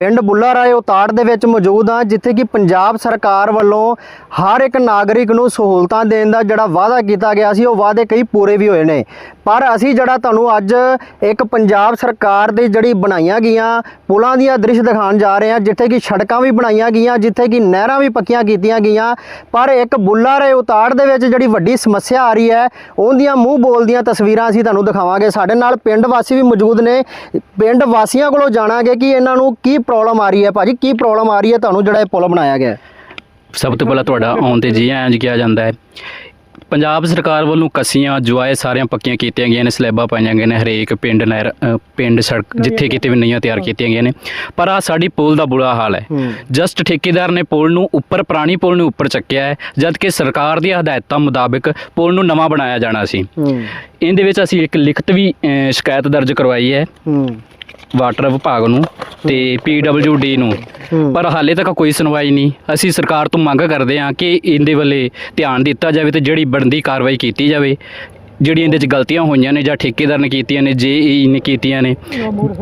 ਪਿੰਡ ਬੁੱਲਾ ਰਾਏ ਉਤਾੜ ਦੇ ਵਿੱਚ ਮੌਜੂਦ ਹਾਂ, ਜਿੱਥੇ ਕਿ ਪੰਜਾਬ ਸਰਕਾਰ ਵੱਲੋਂ ਹਰ ਇੱਕ ਨਾਗਰਿਕ ਨੂੰ ਸਹੂਲਤਾਂ ਦੇਣ ਦਾ ਜਿਹੜਾ ਵਾਅਦਾ ਕੀਤਾ ਗਿਆ ਸੀ, ਉਹ ਵਾਅਦੇ ਕਈ ਪੂਰੇ ਵੀ ਹੋਏ ਨੇ। ਪਰ ਅਸੀਂ ਜਿਹੜਾ ਤੁਹਾਨੂੰ ਅੱਜ ਇੱਕ ਪੰਜਾਬ ਸਰਕਾਰ ਦੀ ਜਿਹੜੀ ਬਣਾਈਆਂ ਗਈਆਂ ਪੁਲਾਂ ਦੀਆਂ ਦ੍ਰਿਸ਼ ਦਿਖਾਉਣ ਜਾ ਰਹੇ ਹਾਂ, ਜਿੱਥੇ ਕਿ ਸੜਕਾਂ ਵੀ ਬਣਾਈਆਂ ਗਈਆਂ, ਜਿੱਥੇ ਕਿ ਨਹਿਰਾਂ ਵੀ ਪੱਕੀਆਂ ਕੀਤੀਆਂ ਗਈਆਂ, ਪਰ ਇੱਕ ਬੁੱਲਾ ਰਾਏ ਉਤਾੜ ਦੇ ਵਿੱਚ ਜਿਹੜੀ ਵੱਡੀ ਸਮੱਸਿਆ ਆ ਰਹੀ ਹੈ, ਉਹਦੀਆਂ ਮੂੰਹ ਬੋਲਦੀਆਂ ਤਸਵੀਰਾਂ ਅਸੀਂ ਤੁਹਾਨੂੰ ਦਿਖਾਵਾਂਗੇ। ਸਾਡੇ ਨਾਲ ਪਿੰਡ ਵਾਸੀ ਵੀ ਮੌਜੂਦ ਨੇ। ਪਿੰਡ ਵਾਸੀਆਂ ਕੋਲੋਂ ਜਾਣਾਂਗੇ ਕਿ ਇਹਨਾਂ ਨੂੰ ਕੀ ਪ੍ਰੋਬਲਮ ਆ ਰਹੀ ਹੈ ਭਾਜੀ? ਕੀ ਪ੍ਰੋਬਲਮ ਆ ਰਹੀ ਹੈ ਤੁਹਾਨੂੰ ਜਿਹੜਾ ਇਹ ਪੁਲ ਬਣਾਇਆ ਗਿਆ? ਸਭ ਤੋਂ ਪਹਿਲਾਂ ਤੁਹਾਡਾ ਆਉਣ ਤੇ ਜੀ ਆਇਆਂ ਜੀ ਕਿਹਾ ਜਾਂਦਾ ਹੈ। ਪੰਜਾਬ ਸਰਕਾਰ ਵੱਲੋਂ ਕਸੀਆਂ ਜੁਆਏ ਸਾਰੀਆਂ ਪੱਕੀਆਂ ਕੀਤੀਆਂ ਗਈਆਂ ਨੇ ਸਲੈਬਾਂ ਪਾਈਆਂ ਗਈਆਂ ਨੇ ਹਰੇਕ ਪਿੰਡ ਨਹਿਰ ਪਿੰਡ ਸੜਕ ਜਿੱਥੇ ਕਿਤੇ ਵੀ ਨਈਆਂ ਤਿਆਰ ਕੀਤੀਆਂ ਗਈਆਂ ਨੇ। ਪਰ ਆ ਸਾਡੀ ਪੁਲ ਦਾ ਬੁਰਾ ਹਾਲ ਹੈ। ਜਸਟ ਠੇਕੇਦਾਰ ਨੇ ਪੁਲ ਨੂੰ ਉੱਪਰ ਪੁਰਾਣੀ ਪੁਲ ਨੂੰ ਉੱਪਰ ਚੱਕਿਆ ਹੈ ਜਦ ਕਿ ਸਰਕਾਰ ਦੀਆਂ ਹਦਾਇਤਾਂ ਮੁਤਾਬਕ ਪੁਲ ਨੂੰ ਨਵਾਂ ਬਣਾਇਆ ਜਾਣਾ ਸੀ। ਇਹਦੇ ਵਿੱਚ ਅਸੀਂ ਇੱਕ ਲਿਖਤ ਵੀ ਸ਼ਿਕਾਇਤ ਦਰਜ ਕਰਵਾਈ ਹੂੰ। ਵਾਟਰ ਵਿਭਾਗ ਨੂੰ। ਤੇ ਡੀ ਨੂੰ। ਪਰ ਹਾਲੇ ਤੱਕ ਕੋਈ ਸੁਣਵਾਈ ਨਹੀਂ। ਅਸੀਂ ਸਰਕਾਰ ਤੋਂ ਮੰਗ ਕਰਦੇ ਹਾਂ ਕਿ ਇਹਦੇ ਵੱਲੇ ਧਿਆਨ ਦਿੱਤਾ ਜਾਵੇ ਤੇ ਜਿਹੜੀ ਬਣਦੀ ਕਾਰਵਾਈ ਕੀਤੀ ਜਾਵੇ। ਜਿਹੜੀਆਂ ਇਹਦੇ 'ਚ ਗਲਤੀਆਂ ਹੋਈਆਂ ਨੇ ਜਾਂ ਠੇਕੇਦਾਰ ਨੇ ਕੀਤੀਆਂ ਨੇ ਜੇਈ ਨੇ ਕੀਤੀਆਂ ਨੇ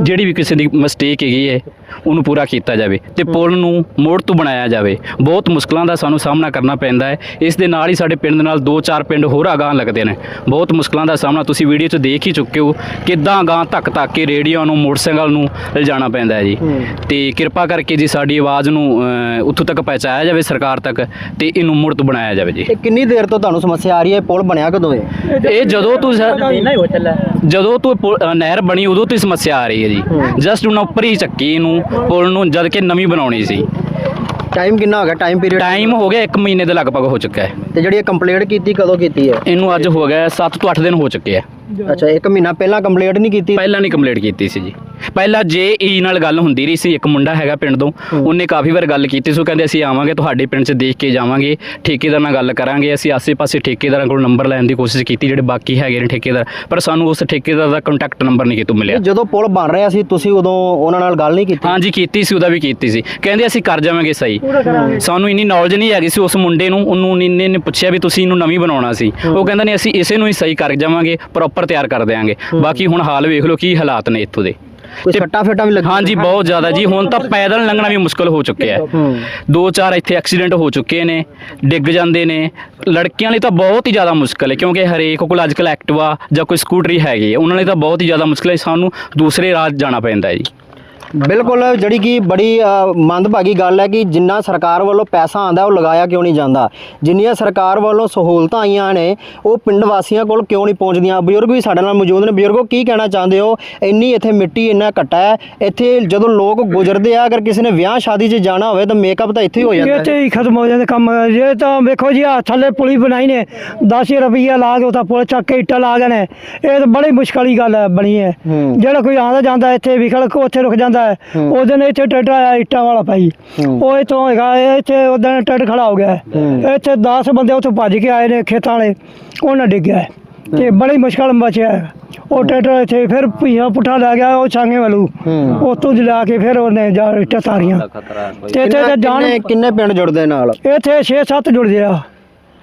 ਜਿਹੜੀ ਵੀ ਕਿਸੇ ਦੀ ਮਿਸਟੇਕ ਹੈਗੀ ਹੈ ਉਹਨੂੰ ਪੂਰਾ ਕੀਤਾ ਜਾਵੇ ਤੇ ਪੁਲ ਨੂੰ ਮੋੜ ਤੋਂ ਬਣਾਇਆ ਜਾਵੇ। ਬਹੁਤ ਮੁਸ਼ਕਲਾਂ ਦਾ ਸਾਨੂੰ ਸਾਹਮਣਾ ਕਰਨਾ ਪੈਂਦਾ ਹੈ। ਇਸ ਦੇ ਨਾਲ ਹੀ ਸਾਡੇ ਪਿੰਡ ਦੇ ਨਾਲ ਦੋ ਚਾਰ ਪਿੰਡ ਹੋਰ ਅਗਾਂਹ ਲੱਗਦੇ ਨੇ। ਬਹੁਤ ਮੁਸ਼ਕਲਾਂ ਦਾ ਸਾਹਮਣਾ ਤੁਸੀਂ ਵੀਡੀਓ 'ਚ ਦੇਖ ਹੀ ਚੁੱਕੇ ਹੋ ਕਿੱਦਾਂ ਅਗਾਂਹ ਧੱਕ ਧੱਕ ਕੇ ਰੇਡੀਓ ਨੂੰ ਮੋਟਰਸਾਈਕਲ ਨੂੰ ਲਿਜਾਣਾ ਪੈਂਦਾ ਹੈ ਜੀ। ਤੇ ਕਿਰਪਾ ਕਰਕੇ ਜੀ ਸਾਡੀ ਆਵਾਜ਼ ਨੂੰ ਉੱਥੋਂ ਤੱਕ ਪਹੁੰਚਾਇਆ ਜਾਵੇ ਸਰਕਾਰ ਤੱਕ ਤੇ ਇਹਨੂੰ ਮੁੜ ਤੋਂ ਬਣਾਇਆ ਜਾਵੇ ਜੀ। ਕਿੰਨੀ ਦੇਰ ਤੋਂ ਤੁਹਾਨੂੰ ਸਮੱਸਿਆ ਆ ਰਹੀ ਹੈ? ਪੁਲ ਬਣਿਆ ਕਦੋਂ ਹੈ? ਇਹ ਜਦੋਂ ਤੋਂ ਜਦੋਂ ਤੋਂ ਪੁਲ- ਅ, ਨਹਿਰ ਬਣੀ ਉਦੋਂ ਤੋਂ ਹੀ ਸਮੱਸਿਆ ਆ ਰਹੀ ਹੈ ਜੀ। ਜਸਟ ਉਹਨਾਂ ਉੱਪਰ ਹੀ ਚੱਕੀ ਇਹਨੂੰ ਪੁਲ ਨੂੰ ਜਦ ਕਿ ਨਵੀਂ ਬਣਾਉਣੀ ਸੀ। ਟਾਈਮ ਕਿੰਨਾ ਹੋ ਗਿਆ? ਟਾਈਮ ਪੀਰੀਅਡ ਟਾਈਮ ਹੋ ਗਿਆ 1 ਮਹੀਨੇ ਦੇ ਲਗਭਗ ਹੋ ਚੁੱਕਾ ਹੈ। ਤੇ ਜਿਹੜੀ ਇਹ ਕੰਪਲੀਟ ਕੀਤੀ ਕਦੋਂ ਕੀਤੀ ਹੈ? ਇਹਨੂੰ ਅੱਜ ਹੋ ਗਿਆ 7 ਤੋਂ 8 ਦਿਨ ਹੋ ਚੁੱਕੇ ਆ। ਅੱਛਾ 1 ਮਹੀਨਾ ਪਹਿਲਾਂ ਕੰਪਲੀਟ ਨਹੀਂ ਕੀਤੀ? ਪਹਿਲਾਂ ਨਹੀਂ ਕੰਪਲੀਟ ਕੀਤੀ ਸੀ ਜੀ। ਪਹਿਲਾਂ ਜੇ ਈ ਨਾਲ ਗੱਲ ਹੁੰਦੀ ਰਹੀ ਸੀ ਇੱਕ ਮੁੰਡਾ ਹੈਗਾ ਪਿੰਡ ਤੋਂ ਉਹਨੇ ਕਾਫੀ ਵਾਰ ਗੱਲ ਕੀਤੀ ਸੀ ਉਹ ਕਹਿੰਦੇ ਅਸੀਂ ਆਵਾਂਗੇ ਤੁਹਾਡੇ ਪਿੰਡ 'ਚ ਦੇਖ ਕੇ ਜਾਵਾਂਗੇ ਠੇਕੇਦਾਰ ਨਾਲ ਗੱਲ ਕਰਾਂਗੇ ਅਸੀਂ ਆਸੇ-ਪਾਸੇ ਠੇਕੇਦਾਰਾਂ ਕੋਲ ਨੰਬਰ ਲੈਣ ਦੀ ਕੋਸ਼ਿਸ਼ ਕੀਤੀ ਜਿਹੜੇ ਬਾਕੀ ਹੈਗੇ ਨੇ ਠੇਕੇਦਾਰ ਪਰ ਸਾਨੂੰ ਉਸ ਠੇਕੇਦਾਰ ਦਾ ਕੰਟੈਕਟ ਨੰਬਰ ਨਹੀਂ ਕਿਤੋਂ ਮਿਲਿਆ। ਜਦੋਂ ਪੁਲ ਬਣ ਰਿਹਾ ਸੀ ਤੁਸੀਂ ਉਦੋਂ ਉਹਨਾਂ ਨਾਲ ਗੱਲ ਨਹੀਂ ਕੀਤੀ? ਹਾਂਜੀ ਕੀਤੀ ਸੀ ਉਹਦਾ ਵੀ ਕੀਤੀ ਸੀ। ਕਹਿੰਦੇ ਅਸੀਂ ਕਰ ਜਾਵਾਂਗੇ ਸਹੀ। ਸਾਨੂੰ ਇੰਨੀ ਨੌਲੇਜ ਨਹੀਂ ਹੈਗੀ ਸੀ ਉਸ ਮੁੰਡੇ ਨੂੰ ਉਹਨੂੰ ਇੰਨੇ ਨੇ ਪੁੱਛਿਆ ਵੀ ਤੁਸੀਂ ਇਹਨੂੰ ਨਵੀਂ ਬਣਾਉਣਾ ਸੀ। ਉਹ ਕਹਿੰਦਾ ਨਹੀਂ ਅਸੀਂ ਇਸੇ ਨੂੰ ਹੀ ਸਹੀ ਕਰ ਜਾਵਾਂਗੇ ਪ੍ਰੋਪਰ ਤਿਆਰ ਕਰ ਦਿਆਂਗੇ। ਬਾਕੀ ਹੁਣ ਹਾਲ ਵੇਖ ਲਓ ਕੀ ਹਾਲਾਤ ਨੇ ਇੱਥੋਂ ਦੇ। ਕੋਈ ਸੱਟਾ ਫੇਟਾ ਵੀ ਲੱਗੀ ਹਾਂਜੀ ਬਹੁਤ ਜ਼ਿਆਦਾ ਜੀ। ਹੁਣ ਤਾਂ ਪੈਦਲ ਲੰਘਣਾ ਵੀ ਮੁਸ਼ਕਲ ਹੋ ਚੁੱਕਿਆ ਹੈ। ਹੂੰ। ਦੋ ਚਾਰ ਇੱਥੇ ਐਕਸੀਡੈਂਟ ਹੋ ਚੁੱਕੇ ਨੇ ਡਿੱਗ ਜਾਂਦੇ ਨੇ। ਲੜਕੀਆਂ ਲਈ ਤਾਂ ਬਹੁਤ ਹੀ ਜ਼ਿਆਦਾ ਮੁਸ਼ਕਲ ਹੈ ਕਿਉਂਕਿ ਹਰੇਕ ਕੋਲ ਅੱਜਕੱਲ ਐਕਟਿਵਾ ਜਾਂ ਕੋਈ ਸਕੂਟਰੀ ਹੈਗੀ ਹੈ ਉਹਨਾਂ ਲਈ ਤਾਂ ਬਹੁਤ ਹੀ ਜ਼ਿਆਦਾ ਮੁਸ਼ਕਲ ਹੈ। ਸਾਨੂੰ ਦੂਸਰੇ ਰਾਹ ਜਾਣਾ ਪੈਂਦਾ ਹੈ ਜੀ। ਬਿਲਕੁਲ ਜਿਹੜੀ ਕਿ ਬੜੀ ਮੰਦਭਾਗੀ ਗੱਲ ਹੈ ਕਿ ਜਿੰਨਾ ਸਰਕਾਰ ਵੱਲੋਂ ਪੈਸਾ ਆਂਦਾ ਉਹ ਲਗਾਇਆ ਕਿਉਂ ਨਹੀਂ ਜਾਂਦਾ? ਜਿੰਨੀਆਂ ਸਰਕਾਰ ਵੱਲੋਂ ਸਹੂਲਤਾਂ ਆਈਆਂ ਨੇ ਉਹ ਪਿੰਡ ਵਾਸੀਆਂ ਕੋਲ ਕਿਉਂ ਨਹੀਂ ਪਹੁੰਚਦੀਆਂ? ਬਜ਼ੁਰਗ ਵੀ ਸਾਡੇ ਨਾਲ ਮੌਜੂਦ ਨੇ। ਬਜ਼ੁਰਗੋ ਕੀ ਕਹਿਣਾ ਚਾਹੁੰਦੇ ਹੋ? ਇੰਨੀ ਇੱਥੇ ਮਿੱਟੀ ਇੰਨਾ ਘੱਟਾ ਹੈ। ਇੱਥੇ ਜਦੋਂ ਲੋਕ ਗੁਜ਼ਰਦੇ ਆ ਅਗਰ ਕਿਸੇ ਨੇ ਵਿਆਹ ਸ਼ਾਦੀ 'ਚ ਜਾਣਾ ਹੋਵੇ ਤਾਂ ਮੇਕਅਪ ਤਾਂ ਇੱਥੇ ਹੀ ਹੋ ਜਾਂਦਾ ਹੈ। ਤੇ ਹੀ ਖਤਮ ਹੋ ਜਾਂਦੇ ਕੰਮ। ਇਹ ਤਾਂ ਵੇਖੋ ਜੀ ਆ ਥੱਲੇ ਪੁਲੀ ਬਣਾਈ ਨੇ। 10 ਰੁਪਈਆ ਲਾ ਕੇ ਉਹ ਤਾਂ ਪੁਲ ਚੱਕ ਕੇ ਇੱਟਾਂ ਲਾ ਗਏ ਨੇ ਇਹ ਤਾਂ ਬੜੀ ਮੁਸ਼ਕਲ ਗੱਲ ਬਣੀ ਹੈ। ਜਿਹੜਾ ਕੋਈ ਆਉਂਦਾ ਜਾਂਦਾ ਇੱਥੇ ਵਿਖਲ ਕੇ ਉੱਥੇ ਰੁਕ ਜਾਂਦਾ। ਹੈ ਹੂੰ। ਉਹਦੇ ਨੇ ਇੱਥੇ ਟੱਟ ਆਇਆ ਇੱਟਾਂ ਵਾਲਾ ਭਾਈ। ਉਹ ਇੱਥੋਂ ਹੈਗਾ ਇੱਥੇ ਉਹਦਾਂ ਟੱਟ ਖੜਾ ਹੋ ਗਿਆ। ਇੱਥੇ 10 ਬੰਦੇ ਉੱਥੋਂ ਭੱਜ ਕੇ ਆਏ ਨੇ ਖੇਤਾਂ ਵਾਲੇ ਉਹਨਾਂ ਡਿੱਗਿਆ। ਤੇ ਬੜੀ ਮੁਸ਼ਕਲ ਬਚਿਆ। ਉਹ ਟਰੈਕਟਰ ਇੱਥੇ ਫਿਰ ਭਈਆ ਪੁੱਠਾ ਲੈ ਗਿਆ ਉਹ ਛਾਂਗੇ ਵੱਲੋਂ। ਉੱਥੋਂ ਜਿਲਾ ਕੇ ਫਿਰ ਉਹਨੇ ਜਾ ਇੱਟਾਂ ਤਾਰੀਆਂ ਤੇ ਇੱਥੇ ਤਾਂ ਜਾਣ ਕਿੰਨੇ ਕਿੰਨੇ ਪਿੰਡ ਜੁੜਦੇ ਨਾਲ ਇੱਥੇ 6-7 ਜੁੜਦੇ ਆ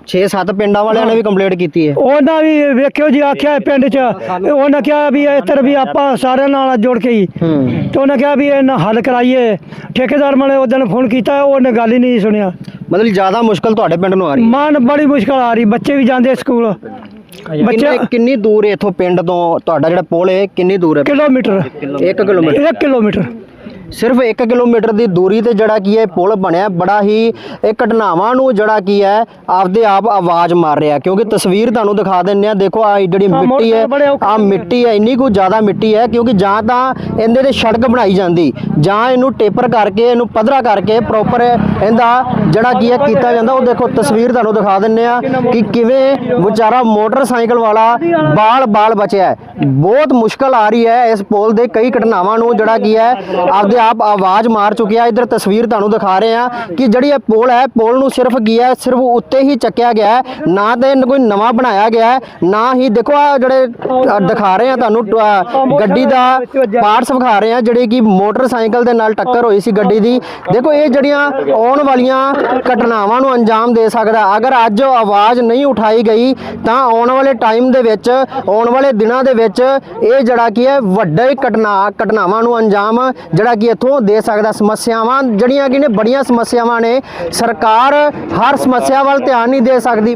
6-7 ਪਿੰਡਾਂ ਵਾਲਿਆਂ ਨੇ ਵੀ ਕੰਪਲੀਟ ਕੀਤੀ ਹੈ। ਉਹਨਾਂ ਵੀ ਵੇਖਿਓ ਜੀ ਆਖਿਆ ਪਿੰਡ 'ਚ ਉਹਨਾਂ ਕਿਹਾ ਵੀ ਇੱਧਰ ਵੀ ਆਪਾਂ ਸਾਰਿਆਂ ਨਾਲ ਜੁੜ ਕੇ ਹੀ। ਤੇ ਉਹਨੇ ਕਿਹਾ ਵੀ ਇਹਨਾਂ ਹੱਲ ਕਰਾਈਏ। ਠੇਕੇਦਾਰ ਮਲੇ ਉਹ ਦਿਨ ਫੋਨ ਕੀਤਾ ਉਹਨੇ ਗੱਲ ਹੀ ਨਹੀਂ ਸੁਣਿਆ। ਮਤਲਬ ਜ਼ਿਆਦਾ ਮੁਸ਼ਕਲ ਤੁਹਾਡੇ ਪਿੰਡ ਨੂੰ ਆ ਰਹੀ ਹੈ? ਮਨ ਬੜੀ ਮੁਸ਼ਕਲ ਆ ਰਹੀ ਬੱਚੇ ਵੀ ਜਾਂਦੇ ਸਕੂਲ। ਬੱਚੇ ਕਿੰਨੇ- ਕਿੰਨੀ ਦੂਰ ਹੈ ਇੱਥੋਂ ਪਿੰਡ ਤੋਂ? ਤੁਹਾਡਾ ਜਿਹੜਾ ਪੁਲ ਹੈ ਕਿੰਨੀ ਦੂਰ ਹੈ? ਕਿਲੋਮੀਟਰ। 1 ਕਿਲੋਮੀਟਰ। 1 ਕਿਲੋਮੀਟਰ। ਸਿਰਫ 1 ਕਿਲੋਮੀਟਰ ਦੀ ਦੂਰੀ ਤੇ ਜਿਹੜਾ ਕੀ ਹੈ ਪੁਲ ਬਣਿਆ। ਬੜਾ ਹੀ ਇਹ ਘਟਨਾਵਾਂ ਨੂੰ ਜਿਹੜਾ ਕੀ ਹੈ ਆਪਦੇ ਆਪ ਆਵਾਜ਼ ਮਾਰ ਰਿਹਾ। ਕਿਉਂਕਿ ਤਸਵੀਰ ਤੁਹਾਨੂੰ ਦਿਖਾ ਦਿੰਨੇ ਆ ਦੇਖੋ ਆ ਜਿਹੜੀ ਮਿੱਟੀ ਹੈ ਆ। ਮਿੱਟੀ ਹੈ ਇੰਨੀ ਕੁ ਜ਼ਿਆਦਾ ਮਿੱਟੀ ਹੈ ਕਿਉਂਕਿ ਜਾਂ ਤਾਂ ਇਹਦੇ ਤੇ ਸੜਕ ਬਣਾਈ ਜਾਂਦੀ ਜਾਂ ਇਹਨੂੰ ਟੇਪਰ ਕਰਕੇ ਇਹਨੂੰ ਪੱਧਰਾ ਕਰਕੇ ਪ੍ਰੋਪਰ ਇਹਦਾ ਜਿਹੜਾ ਕੀ ਹੈ ਕੀਤਾ ਜਾਂਦਾ। ਉਹ ਦੇਖੋ ਤਸਵੀਰ ਤੁਹਾਨੂੰ ਦਿਖਾ ਦਿੰਨੇ ਆ ਕਿ ਕਿਵੇਂ ਵਿਚਾਰਾ ਮੋਟਰਸਾਈਕਲ ਵਾਲਾ ਬਾਲ ਬਾਲ ਬਚਿਆ ਬਹੁਤ ਮੁਸ਼ਕਲ ਆ ਰਹੀ ਹੈ ਇਸ ਪੁਲ ਦੇ ਕਈ ਘਟਨਾਵਾਂ ਨੂੰ ਜਿਹੜਾ ਕੀ ਹੈ ਆਪਦੇ ਆਪ ਆਵਾਜ਼ ਮਾਰ ਚੁੱਕਿਆ। ਇਧਰ ਤਸਵੀਰ ਤੁਹਾਨੂੰ ਦਿਖਾ ਰਹੇ ਆ ਕਿ ਜਿਹੜੀ ਇਹ ਪੁਲ ਹੈ, ਪੁਲ ਨੂੰ ਸਿਰਫ ਕੀ ਹੈ, ਸਿਰਫ ਉੱਤੇ ਹੀ ਚੱਕਿਆ ਗਿਆ ਹੈ। ਨਾ ਤੇ ਇਹਨੂੰ ਕੋਈ ਨਵਾਂ ਬਣਾਇਆ ਗਿਆ ਹੈ, ਨਾ ਹੀ ਦੇਖੋ ਆ ਜਿਹੜੇ ਦਿਖਾ ਰਹੇ ਆ ਤੁਹਾਨੂੰ ਗੱਡੀ ਦਾ ਪਾਰਟਸ ਵਿਖਾ ਰਹੇ ਆ ਜਿਹੜੇ ਕਿ ਮੋਟਰਸਾਈਕਲ ਦੇ ਨਾਲ ਟੱਕਰ ਹੋਈ ਸੀ ਗੱਡੀ ਦੀ। ਦੇਖੋ ਇਹ ਜਿਹੜੀਆਂ ਆਉਣ ਵਾਲੀਆਂ ਘਟਨਾਵਾਂ ਨੂੰ ਅੰਜਾਮ ਦੇ ਸਕਦਾ। ਅਗਰ ਅੱਜ ਆਵਾਜ਼ ਨਹੀਂ ਉਠਾਈ ਗਈ, ਤਾਂ ਆਉਣ ਵਾਲੇ ਟਾਈਮ ਦੇ ਵਿੱਚ, ਆਉਣ ਵਾਲੇ ਦਿਨਾਂ ਦੇ ਵਿੱਚ ਇਹ ਜਿਹੜਾ ਕੀ ਹੈ, ਵੱਡੇ ਘਟਨਾ ਘਟਨਾਵਾਂ ਨੂੰ ਅੰਜਾਮ, ਜਿਹੜਾ ਕੀ ਕਿ ਇੱਥੋਂ ਦੇ ਸਕਦਾ ਸਮੱਸਿਆਵਾਂ ਜਿਹੜੀਆਂ ਕਿ ਨੇ ਬੜੀਆਂ ਸਮੱਸਿਆਵਾਂ ਨੇ ਸਰਕਾਰ ਹਰ ਸਮੱਸਿਆ ਵੱਲ ਧਿਆਨ ਨਹੀਂ ਦੇ ਸਕਦੀ।